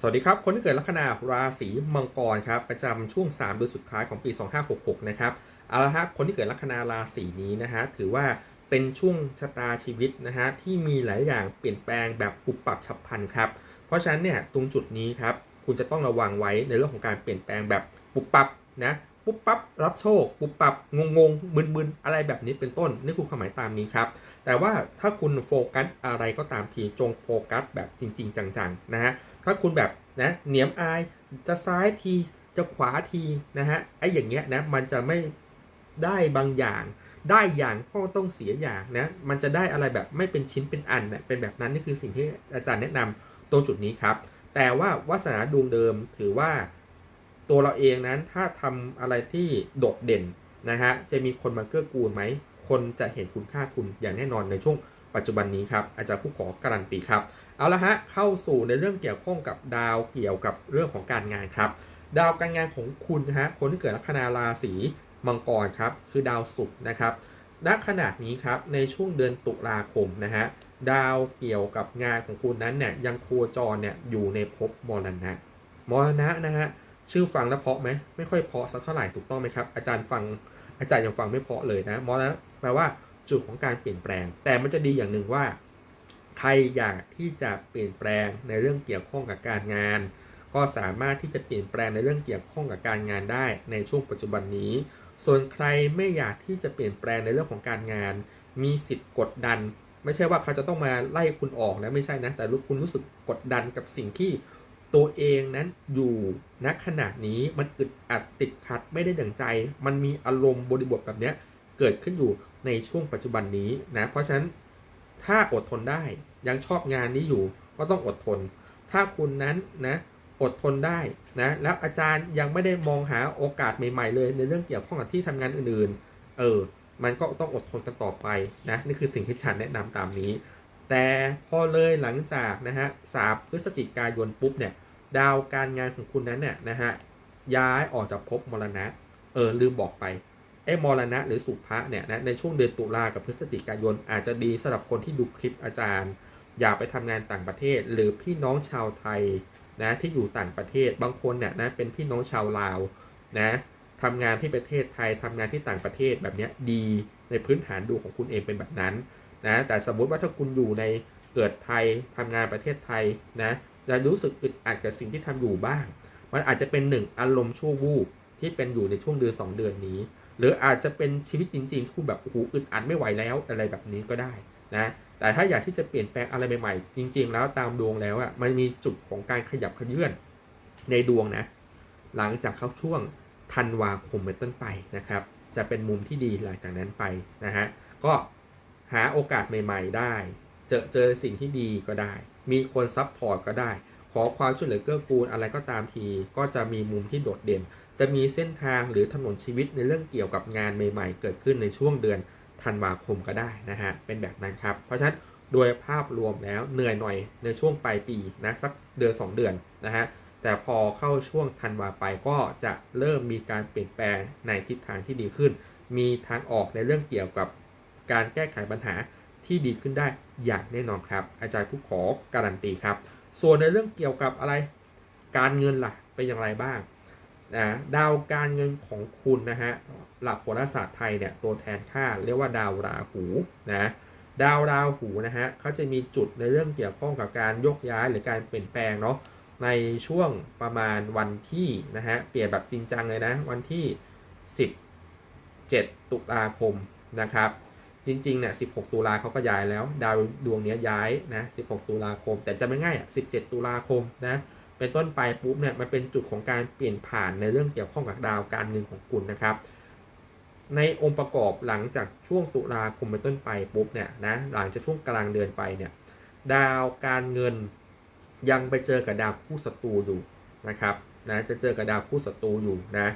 สวัสดีครับ คนที่เกิดลัคนาราศีมังกรครับประจำช่วง 3 เดือนสุดท้ายของปี 2566 นะครับเอาละฮะคนที่เกิดลัคนาราศีนี้นะฮะถือว่าเป็นช่วงชะตาชีวิตนะฮะที่มีหลายอย่างเปลี่ยนแปลงแบบปุบปรับฉับพลันครับเพราะฉะนั้นเนี่ยตรงจุดนี้ครับคุณจะต้องระวังไว้ในเรื่องของการเปลี่ยนแปลงแบบปุบปรับนะ ปุบปับรับโชค ปุบปับงงงๆมึนๆอะไรแบบนี้เป็นต้นนี่คือความหมายตามนี้ครับ แต่ว่าถ้าคุณโฟกัสอะไรก็ตามทีจงโฟกัสแบบจริง ๆ จังๆนะฮะถ้าคุณแบบนะเหนียมอายจะซ้ายทีจะขวาทีนะฮะไอ้อย่างเงี้ยนะมันจะไม่ได้บางอย่าง ได้อย่างก็ต้องเสียอย่างนะมันจะได้อะไรแบบไม่เป็นชิ้นเป็นอันนะเป็นแบบนั้นนี่คือสิ่งที่อาจารย์แนะนำตรงจุดนี้ครับ แต่ว่าวาสนาดวงเดิมถือว่า ตัวเราเองนั้นถ้าทำอะไรที่โดดเด่นนะฮะจะมีคนมาเกื้อกูลไหม คนจะเห็นคุณค่าคุณอย่างแน่นอนในช่วงปัจจุบันนี้ครับอาจารย์ผู้ขอการันตีครับ เอาละฮะเข้าสู่ในเรื่องเกี่ยวข้องกับดาวเกี่ยวกับเรื่องของการงานครับ ดาวการงานของคุณนะฮะคนที่เกิดลัคนาราศีมังกรครับคือดาวศุกร์นะครับณขณะนี้ครับในช่วงเดือนตุลาคมนะฮะดาวเกี่ยวกับงานของคุณนั้นเนี่ยยังโคจรเนี่ยอยู่ในภพมรณะมรณะนะฮะ ชื่อฟังแล้วเพาะไหมไม่ค่อยเพาะสักเท่าไหร่ถูกต้องไหมครับ อาจารย์ฟังอาจารย์ยังฟังไม่เพาะเลยนะมรณะแปลว่าจุดของการเปลี่ยนแปลง แต่มันจะดีอย่างหนึ่งว่า ใครอยากที่จะเปลี่ยนแปลงในเรื่องเกี่ยวข้องกับการงาน ก็สามารถที่จะเปลี่ยนแปลงในเรื่องเกี่ยวข้องกับการงานได้ในช่วงปัจจุบันนี้ ส่วนใครไม่อยากที่จะเปลี่ยนแปลงในเรื่องของการงาน มีสิทธิ์กดดัน ไม่ใช่ว่าเขาจะต้องมาไล่คุณออกนะไม่ใช่นะ แต่คุณรู้สึกกดดันกับสิ่งที่ ตัวเองนั้นอยู่ณขณะนี้มันอึดอัดติดขัดไม่ได้ดั่งใจ มันมีอารมณ์บริบทแบบเนี้ยเกิดขึ้นอยู่ในช่วงปัจจุบันนี้นะเพราะฉะนั้นถ้าอดทนได้ยังชอบงานนี้อยู่ก็ต้องอดทน ถ้าคุณนั้นนะอดทนได้นะแล้วอาจารย์ยังไม่ได้มองหาโอกาสใหม่ ๆ เลย ในเรื่องเกี่ยวข้องกับที่ทำงานอื่นๆ เออ มันก็ต้องอดทนกันต่อไปนะนี่คือสิ่งที่ฉันแนะนำตามนี้ แต่พอเลยหลังจากนะฮะสามพฤศจิกายนปุ๊บเนี่ย ดาวการงานของคุณนั้นเนี่ยนะฮะย้ายออกจากภพมรณะ เออลืมบอกไปไอ้มรณะหรือสุภะเนี่ยนะในช่วงเดือนตุลากับพฤศจิกายน อาจจะดีสำหรับคนที่ดูคลิปอาจารย์ อยากไปทำงานต่างประเทศ หรือพี่น้องชาวไทยนะที่อยู่ต่างประเทศบางคนเนี่ยนะเป็นพี่น้องชาวลาวนะทำงานที่ประเทศไทยทำงานที่ต่างประเทศแบบเนี้ยดีในพื้นฐานดูของคุณเองเป็นแบบนั้น นะแต่สมมุติว่าถ้าคุณอยู่ในเกิดไทยทำงานประเทศไทยนะจะรู้สึกอึดอัดกับสิ่งที่ทำอยู่บ้าง มันอาจจะเป็นหนึ่งอารมณ์ชั่ววูบที่เป็นอยู่ในช่วงเดือนสองเดือนนี้ หรืออาจจะเป็นชีวิตจริงๆที่คุณแบบโอ้โหอึดอัดไม่ไหวแล้วอะไรแบบนี้ก็ได้นะแต่ถ้าอยากที่จะเปลี่ยนแปลงอะไรใหม่ๆ จริง ๆ แล้วตามดวงแล้วอะมันมีจุดของการขยับขยื่นในดวงนะ หลังจากเข้าช่วงธันวาคมเป็นต้นไปนะครับ จะเป็นมุมที่ดีหลังจากนั้นไปนะฮะก็ หาโอกาสใหม่ๆได้ เจอเจอสิ่งที่ดีก็ได้ มีคนซับพอร์ตก็ได้ ขอความช่วยเหลือเกื้อกูลอะไรก็ตามที ก็จะมีมุมที่โดดเด่น จะมีเส้นทางหรือถนนชีวิตในเรื่องเกี่ยวกับงานใหม่ ๆ เกิดขึ้นในช่วงเดือนธันวาคมก็ได้นะฮะ เป็นแบบนั้นครับ เพราะฉะนั้นโดยภาพรวมแล้วเหนื่อยหน่อยในช่วงปลายปีนะสักเดือน 2 เดือนนะฮะ แต่พอเข้าช่วงธันวาไปก็จะเริ่มมีการเปลี่ยนแปลงในทิศทางที่ดีขึ้น มีทางออกในเรื่องเกี่ยวกับ การแก้ไขปัญหาที่ดีขึ้นได้อย่างแน่นอนครับ อาจารย์ผู้ขอการันตีครับ ส่วนในเรื่องเกี่ยวกับอะไรการเงินล่ะเป็นอย่างไรบ้างนะดาวการเงินของคุณนะฮะหลักโหราศาสตร์ไทยเนี่ยตัวแทนค่าเรียกว่าดาวราหูนะดาวราหูนะฮะเขาจะมีจุดในเรื่องเกี่ยวข้องกับการยกย้ายหรือการเปลี่ยนแปลงเนาะในช่วงประมาณวันที่นะฮะเปลี่ยนแบบจริงจังเลยนะ วันที่ 17 ตุลาคมนะครับ จริงๆเนี่ย16 ตุลาเขาก็ย้ายแล้ว ดาวดวงนี้ย้ายนะ 16 ตุลาคม แต่จะไม่ง่ายอะ17 ตุลาคมนะเป็นต้นไปปุ๊บเนี่ยมันเป็นจุดของการเปลี่ยนผ่านในเรื่องเกี่ยวข้องกับดาวการเงินของคุณนะครับ ในองค์ประกอบหลังจากช่วงตุลาคมเป็นต้นไปปุ๊บเนี่ยนะหลังจากช่วงกลางเดือนไปเนี่ยดาวการเงินยังไปเจอกับดาวคู่ศัตรูอยู่นะครับนะจะเจอกับดาวคู่ศัตรูอยู่นะ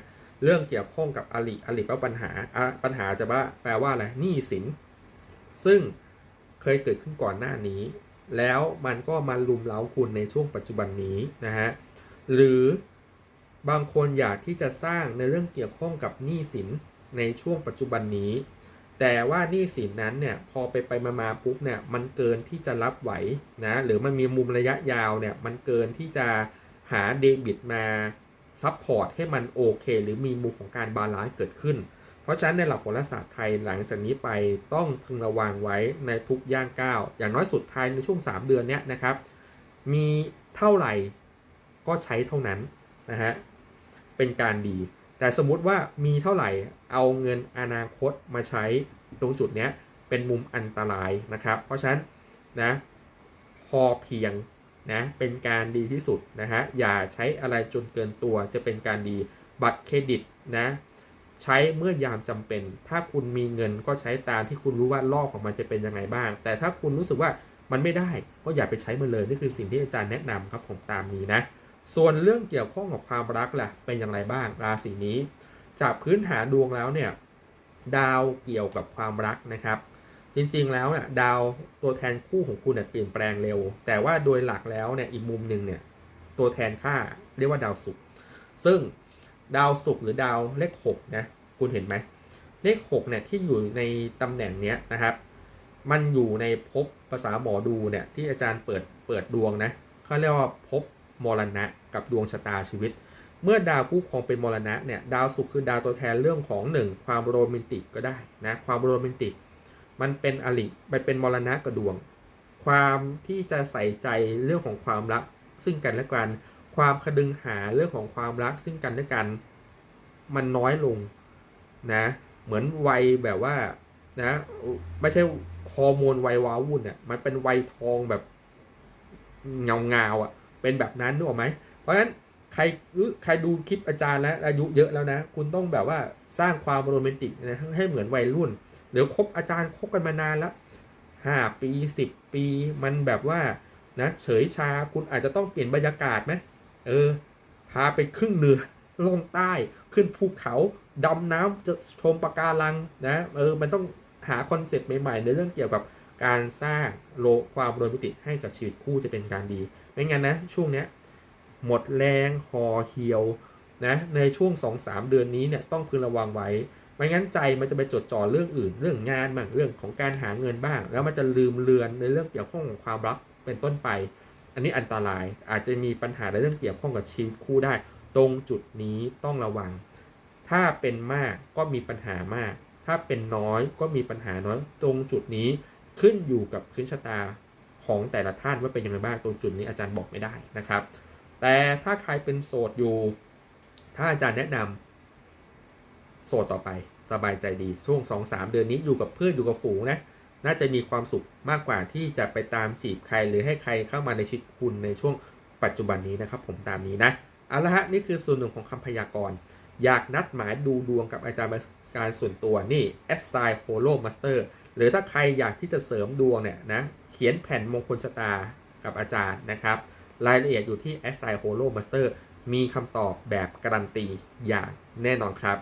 เรื่องเกี่ยวข้องกับอลิอลิแปลว่าปัญหาอะปัญหาจะว่าแปลว่าอะไรหนี้สิน ซึ่งเคยเกิดขึ้นก่อนหน้านี้ แล้วมันก็มาลุมเล้าคุณในช่วงปัจจุบันนี้นะฮะหรือบางคนอยากที่จะสร้างในเรื่องเกี่ยวข้องกับหนี้สินในช่วงปัจจุบันนี้ แต่ว่าหนี้สินนั้นเนี่ยพอไปไปมามาปุ๊บเนี่ยมันเกินที่จะรับไหวนะหรือมันมีมุมระยะยาวเนี่ยมันเกินที่จะหาเดบิตมาซัพพอร์ตให้มันโอเค หรือมีมุมของการบาลานซ์เกิดขึ้น เพราะฉะนั้นในหลักโหราศาสตร์ไทยหลังจากนี้ไปต้องพึงระวังไว้ในทุกย่างก้าวอย่างน้อยสุดท้ายในช่วง 3 เดือนเนี้ยนะครับ มีเท่าไหร่ก็ใช้เท่านั้นนะฮะเป็นการดี แต่สมมุติว่ามีเท่าไหร่เอาเงินอนาคตมาใช้ตรงจุดเนี้ยเป็นมุมอันตรายนะครับ เพราะฉะนั้นนะพอเพียงนะเป็นการดีที่สุดนะฮะอย่าใช้อะไรจนเกินตัวจะเป็นการดีบัตรเครดิตนะ ใช้เมื่อยามจำเป็น ถ้าคุณมีเงินก็ใช้ตามที่คุณรู้ว่าลอกของมันจะเป็นยังไงบ้าง แต่ถ้าคุณรู้สึกว่ามันไม่ได้ก็อย่าไปใช้มันเลยนี่คือสิ่งที่อาจารย์แนะนำครับผมตามนี้นะ ส่วนเรื่องเกี่ยวข้องกับความรักล่ะเป็นอย่างไรบ้างราศีนี้ จากพื้นฐานดวงแล้วเนี่ยดาวเกี่ยวกับความรักนะครับ จริงๆแล้วเนี่ยดาวตัวแทนคู่ของคุณเนี่ยเปลี่ยนแปลงเร็ว แต่ว่าโดยหลักแล้วเนี่ยอีกมุมหนึ่งเนี่ยตัวแทนค่าเรียกว่าดาวศุกร์ซึ่ง ดาวศุกร์หรือดาวเลขหกนะคุณเห็นไหมเลขหกเนี่ยที่อยู่ในตำแหน่งเนี้ยนะครับ มันอยู่ในภพภาษาหมอดูเนี่ยที่อาจารย์เปิดเปิดดวงนะเขาเรียกว่าภพมรณะกับดวงชะตาชีวิต เมื่อดาวคู่ครองเป็นมรณะเนี่ยดาวศุกร์คือดาวตัวแทนเรื่องของหนึ่งความโรแมนติกก็ได้นะความโรแมนติก มันเป็นอริมันเป็นมรณะกับดวง ความที่จะใส่ใจเรื่องของความรักซึ่งกันและกัน ความคดึงหาเรื่องของความรักซึ่งกันและกัน มันน้อยลงนะ เหมือนวัยแบบว่านะ ไม่ใช่ฮอร์โมนวัยว้าวุ่นเนี่ยมันเป็นวัยทองแบบเงาเงาอะ เป็นแบบนั้นนึกออกไหมเพราะฉะนั้นใครใครดูคลิปอาจารย์แล้วอายุเยอะแล้วนะ คุณต้องแบบว่าสร้างความโรแมนติกนะให้เหมือนวัยรุ่นหรือคบอาจารย์คบกันมานานแล้วห้าปีสิบปีมันแบบว่านะเฉยชาคุณอาจจะต้องเปลี่ยนบรรยากาศไหม เออ พาไปครึ่งเหนือลงใต้ขึ้นภูเขาดำน้ำจะชมปะการังนะเออมันต้องหาคอนเซ็ปต์ใหม่ๆ ในเรื่องเกี่ยวกับการสร้างโลความโรแมนติกให้กับชีวิตคู่จะเป็นการดี ไม่งั้นนะ ช่วงเนี้ยหมดแรงหอเหี่ยวนะในช่วง 2-3 เดือนนี้เนี่ยต้องพึงระวังไว้ ไม่งั้นใจมันจะไปจดจ่อเรื่องอื่น เรื่องงานบ้างเรื่องของการหาเงินบ้าง แล้วมันจะลืมเลือนในเรื่องเกี่ยวข้องกับความรักเป็นต้นไป อันนี้อันตรายอาจจะมีปัญหาในเรื่องเกี่ยวข้องกับชีวิตคู่ได้ ตรงจุดนี้ต้องระวัง ถ้าเป็นมากก็มีปัญหามาก ถ้าเป็นน้อยก็มีปัญหาน้อย ตรงจุดนี้ขึ้นอยู่กับพื้นชะตาของแต่ละท่านว่าเป็นยังไงบ้างตรงจุดนี้อาจารย์บอกไม่ได้นะครับ แต่ถ้าใครเป็นโสดอยู่ ถ้าอาจารย์แนะนำโสดต่อไป สบายใจดีช่วงสองสามเดือนนี้อยู่กับเพื่อนอยู่กับฝูงนะ น่าจะมีความสุขมากกว่าที่จะไปตามจีบใคร หรือให้ใครเข้ามาในชีวิตคุณในช่วงปัจจุบันนี้นะครับ ผมตามนี้นะเอาละฮะนี่คือส่วนหนึ่งของคำพยากรณ์อยากนัดหมายดูดวงกับอาจารย์การส่วนตัวนี่ a s s i g n Holo Master หรือถ้าใครอยากที่จะเสริมดวงเนี่ยนะเขียนแผ่นมงคลชะตากับอาจารย์นะครับ รายละเอียดอยู่ที่ a s s i g n Holo Master มีคำตอบแบบการันตีอย่างแน่นอนครับ